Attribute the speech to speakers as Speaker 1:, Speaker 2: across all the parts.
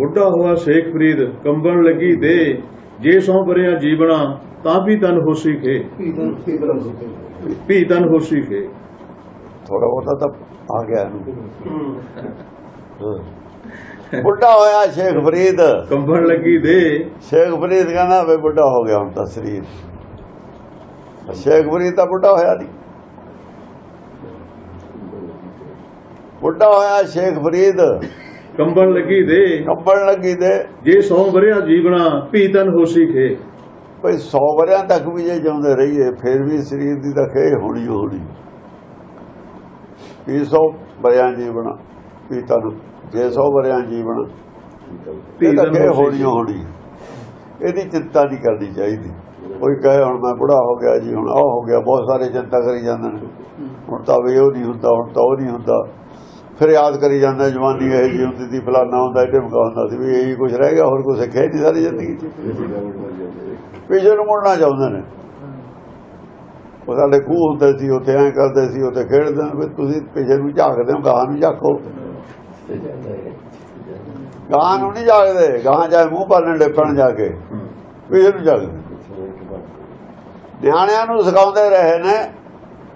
Speaker 1: ਬੁੱਢਾ ਹੋਆ ਸ਼ੇਖ ਫਰੀਦ ਕੰਬਣ ਲੱਗੀ ਦੇ ਜੇ ਸੌ ਬਰਿਆ ਜੀਵਣਾ ਤਾਂ ਵੀ ਤਨ ਹੋਸੀ ਖੇ। ਵੀ ਤਨ ਹੋਸੀ ਖੇ।
Speaker 2: ਥੋੜਾ ਬਹੁਤਾ ਤਾਂ ਆ ਗਿਆ। ਬੁੱਢਾ ਹੋਇਆ ਸ਼ੇਖ ਫਰੀਦ।
Speaker 1: ਕੰਬਣ ਲੱਗੀ ਦੇ।
Speaker 2: ਸ਼ੇਖ ਫਰੀਦ ਕਹਿੰਦਾ ਵੇ ਬੁੱਢਾ ਹੋ ਗਿਆ ਹੁਣ ਤਾਂ ਸਰੀਰ। ਸ਼ੇਖ ਫਰੀਦ ਤਾਂ ਬੁੱਢਾ ਹੋਇਆ ਨਹੀਂ। ਬੁੱਢਾ ਹੋਇਆ ਸ਼ੇਖ ਫਰੀਦ।
Speaker 1: ਕੰਬਣ ਲੱਗੀ ਦੇ।
Speaker 2: ਕੰਬਣ ਲੱਗੀ ਦੇ।
Speaker 1: ਜੇ ਸੌ ਬਰਿਆ ਜੀਵਣਾ ਵੀ ਤਨ ਹੋਸੀ ਖੇ।
Speaker 2: ਭਈ 100 ਵਰਿਆਂ ਤੱਕ ਵੀ ਜੇ ਜਿਉਂਦੇ ਰਹੀਏ ਫਿਰ ਵੀ ਸਰੀਰ ਦੀ ਤਾਂ ਖੇ ਹੋਣੀ ਹੋਣੀ। ਵੀ 100 ਵਰਿਆਂ ਜੀਵਣਾ ਵੀ ਤਨ। ਜੇ 100 ਵਰਿਆਂ ਜੀਵਣਾ ਤਾਂ
Speaker 1: ਤਨ
Speaker 2: ਹੋਣੀ ਹੋਣੀ। ਇਹਦੀ ਚਿੰਤਾ ਨਹੀਂ ਕਰਨੀ ਚਾਹੀਦੀ। ਕੋਈ ਕਹੇ ਹੁਣ ਮੈਂ ਬੁੜਾ ਹੋ ਗਿਆ ਜੀ ਹੁਣ ਆਹ ਹੋ ਗਿਆ। ਬਹੁਤ ਸਾਰੇ ਚਿੰਤਾ ਕਰੀ ਜਾਂਦੇ ਨੇ। ਹੁਣ ਤਾਂ ਵੀ ਉਹ ਨਹੀਂ ਹੁੰਦਾ ਹੁਣ ਤਾਂ ਉਹ ਨਹੀਂ ਹੁੰਦਾ। ਫਿਰ ਯਾਦ ਕਰੀ ਜਾਂਦਾ ਜਵਾਨੀ ਇਹ ਜੀ ਹੁੰਦੀ ਸੀ, ਫਲਾਨਾ ਹੁੰਦਾ ਇਹ ਢਿਮਕਾ ਹੁੰਦਾ ਸੀ, ਵੀ ਇਹੀ ਕੁਝ ਰਹਿ ਗਿਆ, ਹੋਰ ਕੁਝ ਸਿੱਖਿਆ ਨਹੀਂ ਸਾਰੀ ਜ਼ਿੰਦਗੀ 'ਚ। ਪਿਛੇ ਨੂੰ ਮੁੜਨਾ ਚਾਹੁੰਦੇ ਨੇ। ਉਹ ਸਾਡੇ ਖੂਹ ਹੁੰਦੇ ਸੀ, ਉੱਥੇ ਐਂ ਕਰਦੇ ਸੀ, ਉੱਥੇ ਖੇਡਦੇ ਵੀ ਤੁਸੀਂ ਪਿਛੇ ਨੂੰ ਝਾਕਦੇ ਹੋ, ਗਾਹ ਨੂੰ ਝਾਕੋ। ਗਾਂ ਨੂੰ ਨਹੀਂ ਝਾਕਦੇ ਗਾਂ ਜਾਏ ਮੂੰਹ ਪਾਲਣ ਡੇਪਣ ਜਾ ਕੇ ਪਿਛੇ ਨੂੰ ਝਾਕਦੇ। ਨਿਆਣਿਆਂ ਨੂੰ ਸਿਖਾਉਂਦੇ ਰਹੇ ਨੇ,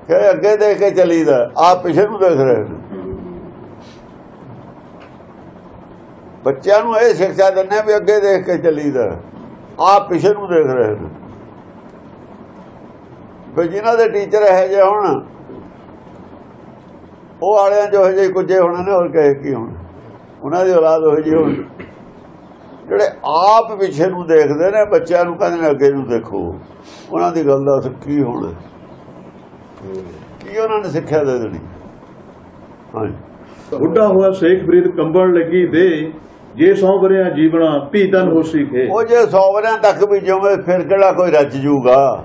Speaker 2: ਕਿ ਅੱਗੇ ਦੇਖ ਕੇ ਚੱਲੀਦਾ ਆਪ ਪਿਛੇ ਨੂੰ ਦੇਖ ਰਹੇ ਨੇ। ਬੱਚਿਆਂ ਨੂੰ ਇਹ ਸਿੱਖਿਆ ਦਿੰਦੇ ਵੀ ਅੱਗੇ ਦੇਖ ਕੇ ਚੱਲੀਦਾ। ਆਪ ਪਿਛੇ ਨੂੰ ਦੇਖ ਰਹੇ ਨੇ। ਵੀ ਜਿਨ੍ਹਾਂ ਦੇ ਟੀਚਰ ਇਹ ਜਿਹੇ ਹੁਣ, ਉਹ ਵਾਲਿਆਂ ਜੋ ਜਿਹੇ ਕੁਝੇ ਹੋਣਾ ਨੇ ਹੋਰ ਕਹੇ ਕੀ ਹੁਣ? ਉਹਨਾਂ ਦੀ ਔਲਾਦ ਉਹ ਜਿਹੀ ਹੋਣੀ। ਜਿਹੜੇ ਆਪ ਪਿਛੇ ਨੂੰ ਦੇਖਦੇ ਨੇ, ਬੱਚਿਆਂ ਨੂੰ ਕਹਿੰਦੇ ਨੇ, ਅੱਗੇ ਨੂੰ ਦੇਖੋ। ਉਹਨਾਂ ਦੀ ਗੱਲ ਦਾ ਅਸਰ ਕੀ ਹੋਣਾ? ਕੀ ਉਹਨਾਂ ਨੇ ਸਿੱਖਿਆ ਦੇ ਦੇਣੀ? ਹਾਂਜੀ।
Speaker 1: ਬੁੱਢਾ ਹੋਇਆ, ਸ਼ੇਖ ਫਰੀਦ ਕੰਬਣ ਲੱਗੀ ਦੇ ਜੇ ਸੌ ਬਰਿਆ ਜੀਵਣਾ ਵੀ ਤਨ ਹੋਸੀ ਖੇ।
Speaker 2: ਉਹ ਜੇ 100 ਵਰਿਆਂ ਤੱਕ ਵੀ ਜਿਵੇਂ ਫਿਰ ਕਿਹੜਾ ਕੋਈ ਰੱਜ ਜੂਗਾ?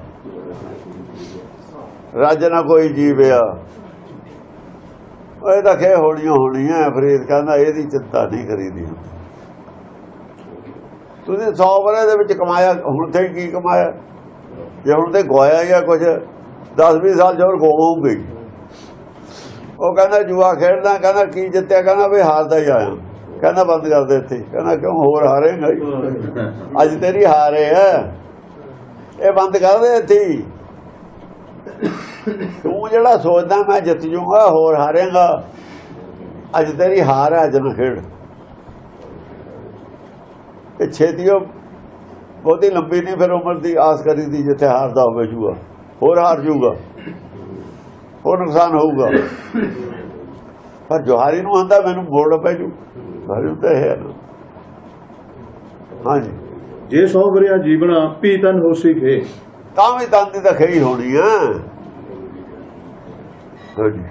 Speaker 2: ਰੱਜ ਨਾ ਕੋਈ ਜੀਵਿਆ। ਉਹ ਇਹ ਤਾਂ ਖੇ ਹੋਣੀਆਂ ਹੋਣੀਆਂ, ਫਰੀਦ ਕਹਿੰਦਾ ਇਹਦੀ ਚਿੰਤਾ ਨਹੀਂ ਕਰੀਦੀ ਤੁਸੀਂ 100 ਵਰਿਆਂ ਦੇ ਵਿੱਚ ਕਮਾਇਆ, ਹੁਣ ਤੇ ਕੀ ਕਮਾਇਆ? ਜੇ ਹੁਣ ਤੇ ਗਵਾਇਆ ਜਾਂ ਕੁਝ 10-20 ਸਾਲ ਜੋਰ ਗਵਾਉਂਗੇ ਉਹ ਕਹਿੰਦਾ ਜੂਆ ਖੇਡਦਾ, ਕਹਿੰਦਾ ਕੀ ਜਿੱਤਿਆ, ਕਹਿੰਦਾ ਵੀ ਹਾਰਦਾ ਹੀ ਆਇਆ। ਕਹਿੰਦਾ ਬੰਦ ਕਰ ਦੇ ਇੱਥੇ। ਕਹਿੰਦਾ ਕਿਉਂ ਹੋਰ ਹਾਰੇਗਾ ਅੱਜ ਤੇਰੀ ਹਾਰੇ ਹੈ ਇਹ ਬੰਦ ਕਰ ਦੇ ਇੱਥੇ। ਤੂੰ ਜਿਹੜਾ ਸੋਚਦਾ ਮੈਂ ਜਿੱਤ ਜੂਗਾ ਹੋਰ ਹਾਰੇਗਾ। ਅੱਜ ਤੇਰੀ ਹਾਰ ਹੈ ਅੱਜ ਨਾ ਖੇਡ। ਇਹ ਛੇਤੀਓ ਬਹੁਤੀ ਲੰਬੀ ਨਹੀਂ, ਫਿਰ ਉਮਰ ਦੀ ਆਸ ਕਰੀ ਦੀ ਜਿੱਥੇ ਹਾਰਦਾ ਹੋਵੇ ਜੂਗਾ ਹੋਰ ਹਾਰ ਜੂਗਾ। ਹੋਰ ਨੁਕਸਾਨ ਹੋਊਗਾ। ਪਰ ਜੋਹਾਰੀ ਨੂੰ ਆਂਦਾ ਮੈਨੂੰ ਮੋੜ ਪੈ ਜੂ। ਸਾਰੇ ਤਾਂ ਹੈ ਨਾ। ਹਾਂਜੀ।
Speaker 1: ਜੇ ਸੌ ਬਰਿਆ ਜੀਵਣਾ ਵੀ ਤਨ ਹੋਸੀ ਖੇ
Speaker 2: ਤਾਂ ਵੀ ਦੰਦ ਦੀ ਤਾਂ ਖਈ ਹੋਣੀ ਆ। ਹਾਂਜੀ।